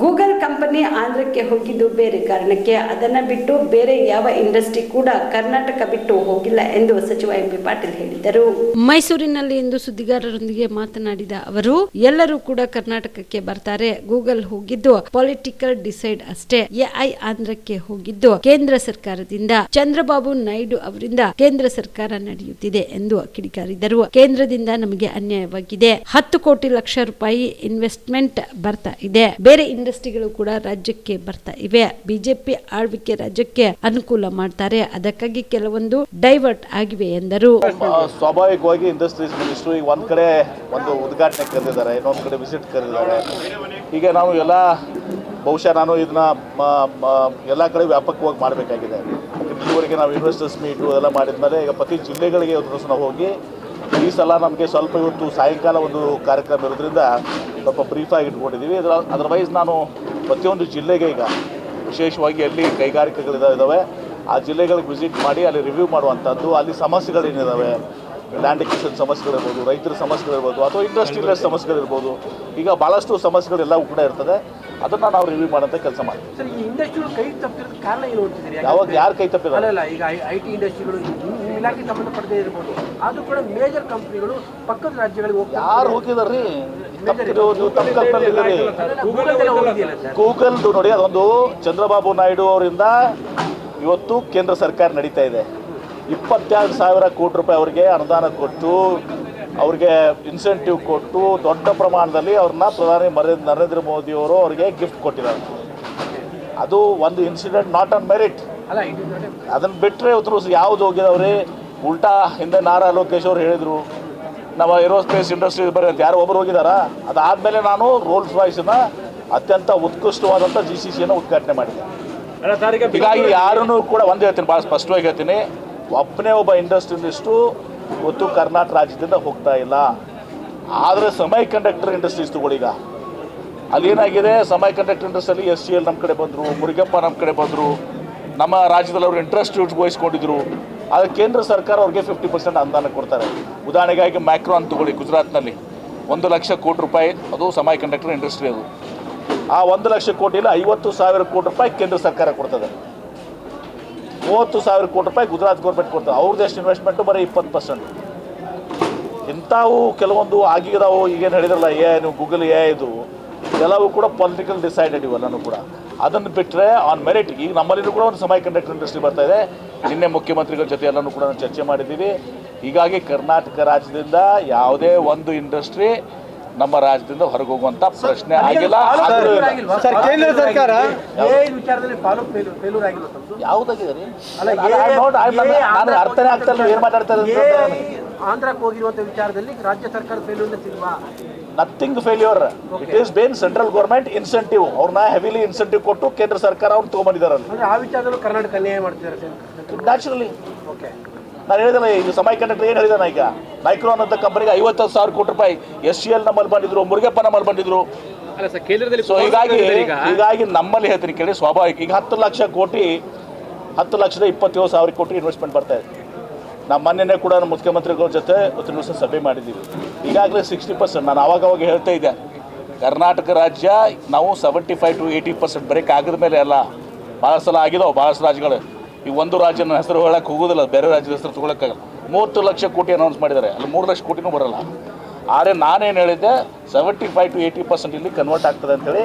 Google company ಆಂಧ್ರಕ್ಕೆ ಹೋಗಿದ್ದು ಬೇರೆ ಕಾರಣಕ್ಕೆ ಅದನ್ನು ಬಿಟ್ಟು ಬೇರೆ ಯಾವ ಇಂಡಸ್ಟ್ರಿ ಕೂಡ ಕರ್ನಾಟಕ ಬಿಟ್ಟು ಹೋಗಿಲ್ಲ ಎಂದು ಸಚಿವ ಎಂ ಬಿ ಪಾಟೀಲ್ ಹೇಳಿದರು ಮೈಸೂರಿನಲ್ಲಿ ಇಂದು ಸುದ್ದಿಗಾರರೊಂದಿಗೆ ಮಾತನಾಡಿದ ಅವರು, ಎಲ್ಲರೂ ಕೂಡ ಕರ್ನಾಟಕಕ್ಕೆ ಬರ್ತಾರೆ. ಗೂಗಲ್ ಹೋಗಿದ್ದು ಪೊಲಿಟಿಕಲ್ ಡಿಸೈಡ್ ಅಷ್ಟೇ. ಎಐ ಆಂಧ್ರಕ್ಕೆ ಹೋಗಿದ್ದು ಕೇಂದ್ರ ಸರ್ಕಾರದಿಂದ. ಚಂದ್ರಬಾಬು ನಾಯ್ಡು ಅವರಿಂದ ಕೇಂದ್ರ ಸರ್ಕಾರ ನಡೆಯುತ್ತಿದೆ ಎಂದು ಕಿಡಿಕಾರಿದರು. ಕೇಂದ್ರದಿಂದ ನಮಗೆ ಅನ್ಯಾಯವಾಗಿದೆ. ಹತ್ತು ಕೋಟಿ ಲಕ್ಷ ರೂಪಾಯಿ ಇನ್ವೆಸ್ಟ್ಮೆಂಟ್ ಬರ್ತಾ ಇದೆ. ಬೇರೆ ಇಂಡಸ್ಟ್ರಿಗಳು ಕೂಡ ರಾಜ್ಯಕ್ಕೆ ಬರ್ತಾ ಇವೆ. ಬಿಜೆಪಿ ಆಳ್ವಿಕೆ ರಾಜ್ಯಕ್ಕೆ ಅನುಕೂಲ ಮಾಡ್ತಾರೆ. ಅದಕ್ಕಾಗಿ ಕೆಲವೊಂದು ಡೈವರ್ಟ್ ಆಗಿವೆ ಎಂದರು. ಸ್ವಾಭಾವಿಕವಾಗಿ ಇಂಡಸ್ಟ್ರೀಸ್ ಮಿನಿಸ್ಟ್ರು ಈಗ ಒಂದ್ ಕಡೆ ಒಂದು ಉದ್ಘಾಟನೆ ಕರೆದಿದ್ದಾರೆ, ಇನ್ನೊಂದು ಕಡೆ ವಿಸಿಟ್ ಕರೆದಿದ್ದಾರೆ. ಈಗ ನಾವು ಎಲ್ಲ, ಬಹುಶಃ ನಾನು ಇದನ್ನ ಎಲ್ಲ ಕಡೆ ವ್ಯಾಪಕವಾಗಿ ಮಾಡಬೇಕಾಗಿದೆ. ಇದುವರೆಗೆ ನಾವು ಇನ್ವೆಸ್ಟರ್ಸ್ ಮೀಟು ಎಲ್ಲ ಮಾಡಿದ್ಮೇಲೆ ಈಗ ಪ್ರತಿ ಜಿಲ್ಲೆಗಳಿಗೆ ಒಂದು ಹೋಗಿ ಈ ಸಲ ನಮಗೆ ಸ್ವಲ್ಪ ಇವತ್ತು ಸಾಯಂಕಾಲ ಒಂದು ಕಾರ್ಯಕ್ರಮ ಇರೋದ್ರಿಂದ ಸ್ವಲ್ಪ ಬ್ರೀಫಾಗಿ ಇಟ್ಕೊಂಡಿದ್ದೀವಿ. ಅದರ ಅದರ್ವೈಸ್ ನಾನು ಪ್ರತಿಯೊಂದು ಜಿಲ್ಲೆಗೆ ಈಗ ವಿಶೇಷವಾಗಿ ಅಲ್ಲಿ ಕೈಗಾರಿಕೆಗಳಿದ್ದಾವೆ ಆ ಜಿಲ್ಲೆಗಳಿಗೆ ವಿಸಿಟ್ ಮಾಡಿ ಅಲ್ಲಿ ರಿವ್ಯೂ ಮಾಡುವಂಥದ್ದು ಅಲ್ಲಿ ಸಮಸ್ಯೆಗಳೇನಿದ್ದಾವೆ ಲ್ಯಾಂಡ್ ಎಕ್ವಿಷನ್ ಸಮಸ್ಯೆಗಳಿರ್ಬೋದು ರೈತರ ಸಮಸ್ಯೆಗಳಿರ್ಬೋದು ಅಥವಾ ಇಂಡಸ್ಟ್ರಿಯಲ್ ಸಮಸ್ಯೆಗಳಿರ್ಬೋದು. ಈಗ ಭಾಳಷ್ಟು ಸಮಸ್ಯೆಗಳೆಲ್ಲವೂ ಕೂಡ ಇರ್ತದೆ. ಅದನ್ನು ನಾವು ರಿವ್ಯೂ ಮಾಡೋಂಥ ಕೆಲಸ ಮಾಡ್ತೀವಿ. ಸರ್ ಈ ಇಂಡಸ್ಟ್ರಿಗಳು ಕೈ ತಪ್ಪಿರೋದು ಕಾರಣ ಏನು ಅಂತಿದ್ದೀರಿ? ಯಾವಾಗ ಯಾರು ಕೈ ತಪ್ಪಿದ್ದಾರೆ? ಇಲಾಖೆ ಸಂಬಂಧಪಡದೇ ಇರ್ಬೋದು. ಆದ್ರೂ ಕೂಡ ಮೇಜರ್ ಕಂಪ್ನಿಗಳು ಪಕ್ಕದ ರಾಜ್ಯಗಳಿಗೆ ಹೋಗ್ತಾರೆ ಯಾರು ಹೋಗಿದಾರ್ರಿ? ಗೂಗಲ್ ನೋಡಿ ಅದೊಂದು ಚಂದ್ರಬಾಬು ನಾಯ್ಡು ಅವರಿಂದ ಇವತ್ತು ಕೇಂದ್ರ ಸರ್ಕಾರ ನಡೀತಾ ಇದೆ. ಇಪ್ಪತ್ತೆರಡು ಸಾವಿರ ಕೋಟಿ ರೂಪಾಯಿ ಅವರಿಗೆ ಅನುದಾನ ಕೊಟ್ಟು ಅವ್ರಿಗೆ ಇನ್ಸೆಂಟಿವ್ ಕೊಟ್ಟು ದೊಡ್ಡ ಪ್ರಮಾಣದಲ್ಲಿ ಅವ್ರನ್ನ ಪ್ರಧಾನಿ ನರೇಂದ್ರ ಮೋದಿಯವರು ಅವರಿಗೆ ಗಿಫ್ಟ್ ಕೊಟ್ಟಿದ್ದಾರೆ. ಅದು ಒಂದು ಇನ್ಸಿಡೆಂಟ್ ನಾಟ್ ಆನ್ ಮೆರಿಟ್ ಅದನ್ನು ಬಿಟ್ಟರೆ ಇವತ್ತು ಯಾವ್ದು ಹೋಗಿದವ್ರಿ ಉಲ್ಟಾ ಹಿಂದೆ ನಾರಾ ಲೋಕೇಶ್ ಅವ್ರು ಹೇಳಿದರು ನಮ್ಮ ಏರೋಸ್ಪೇಸ್ ಇಂಡಸ್ಟ್ರಿ ಬರೀ ಅಂತ. ಯಾರು ಒಬ್ಬರು ಹೋಗಿದಾರ? ಅದಾದಮೇಲೆ ನಾನು ರೋಲ್ಸ್ ರಾಯ್ಸ್ನ ಅತ್ಯಂತ ಉತ್ಕೃಷ್ಟವಾದಂಥ ಜಿ ಸಿ ಸಿಯನ್ನು ಉದ್ಘಾಟನೆ ಮಾಡಿದೆ ಹೀಗಾಗಿ ಯಾರನ್ನೂ ಕೂಡ ಒಂದು ಹೇಳ್ತೀನಿ ಭಾಳ ಸ್ಪಷ್ಟವಾಗಿ ಹೇಳ್ತೀನಿ. ಒಬ್ಬನೇ ಒಬ್ಬ ಇಂಡಸ್ಟ್ರಿಯಲಿಸ್ಟು ಇವತ್ತು ಕರ್ನಾಟಕ ರಾಜ್ಯದಿಂದ ಹೋಗ್ತಾ ಇಲ್ಲ. ಆದರೆ ಸಮಯ ಕಂಡಕ್ಟರ್ ಇಂಡಸ್ಟ್ರೀಸ್ ತಗೊಳ್ಳೀಗ ಅಲ್ಲಿ ಏನಾಗಿದೆ ಸಮಯ ಕಂಡಕ್ಟರ್ ಇಂಡಸ್ಟ್ರಿಯಲ್ಲಿ ಎಸ್ ಸಿ ಎಲ್ ನಮ್ಮ ಕಡೆ ಬಂದರು ಮುರುಗಪ್ಪ ನಮ್ಮ ಕಡೆ ಬಂದರು. ನಮ್ಮ ರಾಜ್ಯದಲ್ಲಿ ಅವರು ಇಂಟ್ರೆಸ್ಟ್ ವಹಿಸ್ಕೊಂಡಿದ್ರು. ಆದರೆ ಕೇಂದ್ರ ಸರ್ಕಾರ ಅವ್ರಿಗೆ ಫಿಫ್ಟಿ ಪರ್ಸೆಂಟ್ ಅನುದಾನ ಕೊಡ್ತಾರೆ. ಉದಾಹರಣೆಗಾಗಿ ಮ್ಯಾಕ್ರೋನ್ ತಗೊಳ್ಳಿ ಗುಜರಾತ್ನಲ್ಲಿ. ಒಂದು ಲಕ್ಷ ಕೋಟಿ ರೂಪಾಯಿ, ಅದು ಸಮಯ ಕಂಡಕ್ಟರ್ ಇಂಡಸ್ಟ್ರಿ ಅದು. ಆ ಒಂದು ಲಕ್ಷ ಕೋಟಿಯಲ್ಲಿ ಐವತ್ತು ಸಾವಿರ ಕೋಟಿ ರೂಪಾಯಿ ಕೇಂದ್ರ ಸರ್ಕಾರ ಕೊಡ್ತದೆ. ಮೂವತ್ತು ಸಾವಿರ ಕೋಟಿ ರೂಪಾಯಿ ಗುಜರಾತ್ ಗೌರ್ಮೆಂಟ್ ಕೊಡ್ತಾರೆ ಅವ್ರದ್ದು ಎಷ್ಟು ಇನ್ವೆಸ್ಟ್ಮೆಂಟು ಬರೀ ಇಪ್ಪತ್ತು ಪರ್ಸೆಂಟ್ ಇಂಥವು ಕೆಲವೊಂದು ಆಗಿದಾವು, ಈಗೇನು ಹೇಳಿದ್ರಲ್ಲ ನೀವು ಗೂಗಲ್ ಎ ಇದು. ಎಲ್ಲವೂ ಕೂಡ ಪೊಲಿಟಿಕಲ್ ಡಿಸೈಡೆಡ್ ಇವೆಲ್ಲನೂ ಕೂಡ. ಅದನ್ನು ಬಿಟ್ಟರೆ ಆನ್ ಮೆರಿಟ್ ಈಗ ನಮ್ಮಲ್ಲಿನೂ ಕೂಡ ಒಂದು ಸಮಯ ಕಂಡಕ್ಟರ್ ಇಂಡಸ್ಟ್ರಿ ಬರ್ತಾ ಇದೆ. ನಿನ್ನೆ ಮುಖ್ಯಮಂತ್ರಿಗಳ ಜೊತೆ ಎಲ್ಲನೂ ಕೂಡ ನಾವು ಚರ್ಚೆ ಮಾಡಿದ್ದೀವಿ. ಹೀಗಾಗಿ ಕರ್ನಾಟಕ ರಾಜ್ಯದಿಂದ ಯಾವುದೇ ಒಂದು ಇಂಡಸ್ಟ್ರಿ ನಮ್ಮ ರಾಜ್ಯದಿಂದ ಹೊರಗೆ ಹೋಗುವಂಥ ಪ್ರಶ್ನೆ ಆಗಿಲ್ಲ. ಕೇಂದ್ರ ಸರ್ಕಾರ? ಯಾವುದಾಗಿದೆ ಅರ್ಥನೇ ಆಗ್ತಾ ಇಲ್ಲ ಏನು ಮಾತಾಡ್ತಾ ಅಂತ. ಆಂಧ್ರಕ್ಕೆ ಹೋಗಿರುವಂತ ವಿಚಾರದಲ್ಲಿ ರಾಜ್ಯ ಸರ್ಕಾರ failure Silva nothing failure it is bane central government incentive ಅವ್ರನ್ನ ಹೆವಿಲಿ ಇನ್ಸೆಂಟಿವ್ ಕೊಟ್ಟು ಕೇಂದ್ರ ಸರ್ಕಾರ ಅವ್ರು ತಗೊಂಡಿದ್ದಾರೆ ಅಂದ್ರೆ ಆ ವಿಚಾರದಲ್ಲೂ ಕರ್ನಾಟಕ ಅನ್ಯಾಯ ಮಾಡ್ತಿದ್ದಾರೆ ಸರ್? ನ್ಯಾಚುರಲಿ ಓಕೆ ನಾನು ಹೇಳಿದಲ್ಲ ಈಗ ಸಮಯ ಕಂಡಕ್ಟರ್ ಏನು ಹೇಳಿದಾನ ಈಗ? ಮೈಕ್ರೋನ್ ಅಂತ ಕಂಪನಿಗೆ ಐವತ್ತು ಸಾವಿರ ಕೋಟಿ ರೂಪಾಯಿ ಎಸ್ ಸಿ ಎಲ್ ನಮ್ಮಲ್ಲಿ ಬಂದಿದ್ರು ಮುರುಗಪ್ಪ ನಮ್ಮಲ್ಲಿ ಬಂದಿದ್ರು. ಅಲ್ಲ ಸರ್ ಕೇಂದ್ರದಲ್ಲಿ ಸೊ ಹೀಗಾಗಿ ಹೀಗಾಗಿ ನಮ್ಮಲ್ಲಿ ಹೇಳ್ತೀನಿ ಕೇಳಿ ಸ್ವಾಭಾವಿಕ. ಈಗ ಹತ್ತು ಲಕ್ಷ ಕೋಟಿ ಹತ್ತು ಲಕ್ಷದ ಇಪ್ಪತ್ತೇಳು ಸಾವಿರ ಕೋಟಿ ಇನ್ವೆಸ್ಟ್ಮೆಂಟ್ ಬರ್ತಾ ಇದೆ. ನಮ್ಮ ಮೊನ್ನೆನೇ ಕೂಡ ಮುಖ್ಯಮಂತ್ರಿಗಳ ಜೊತೆ ಒಂದು ದಿವಸ ಸಭೆ ಮಾಡಿದ್ದೀವಿ. ಈಗಾಗಲೇ ಸಿಕ್ಸ್ಟಿ ಪರ್ಸೆಂಟ್ ನಾನು ಅವಾಗ ಹೇಳ್ತಾ ಇದ್ದೆ. ಕರ್ನಾಟಕ ರಾಜ್ಯ ನಾವು seventy five to eighty percent break ಆಗಿದ ಮೇಲೆ ಅಲ್ಲ ಭಾಳ ಸಲ ಆಗಿದಾವೆ ಭಾಳಷ್ಟು ರಾಜ್ಯಗಳು. ಈ ಒಂದು ರಾಜ್ಯ ನನ್ನ ಹೆಸರು ಹೇಳಕ್ಕೆ ಹೋಗೋದಿಲ್ಲ, ಬೇರೆ ರಾಜ್ಯದ ಹೆಸರು ತೊಗೊಳಕ್ಕಾಗಲ್ಲ. ಮೂವತ್ತು ಲಕ್ಷ ಕೋಟಿ ಅನೌನ್ಸ್ ಮಾಡಿದ್ದಾರೆ, ಅಲ್ಲಿ ಮೂರು ಲಕ್ಷ ಕೋಟಿನೂ ಬರಲ್ಲ. ಆದರೆ ನಾನೇನು ಹೇಳಿದ್ದೆ seventy five to eighty percent ಇಲ್ಲಿ ಕನ್ವರ್ಟ್ ಆಗ್ತದೆ ಅಂತೇಳಿ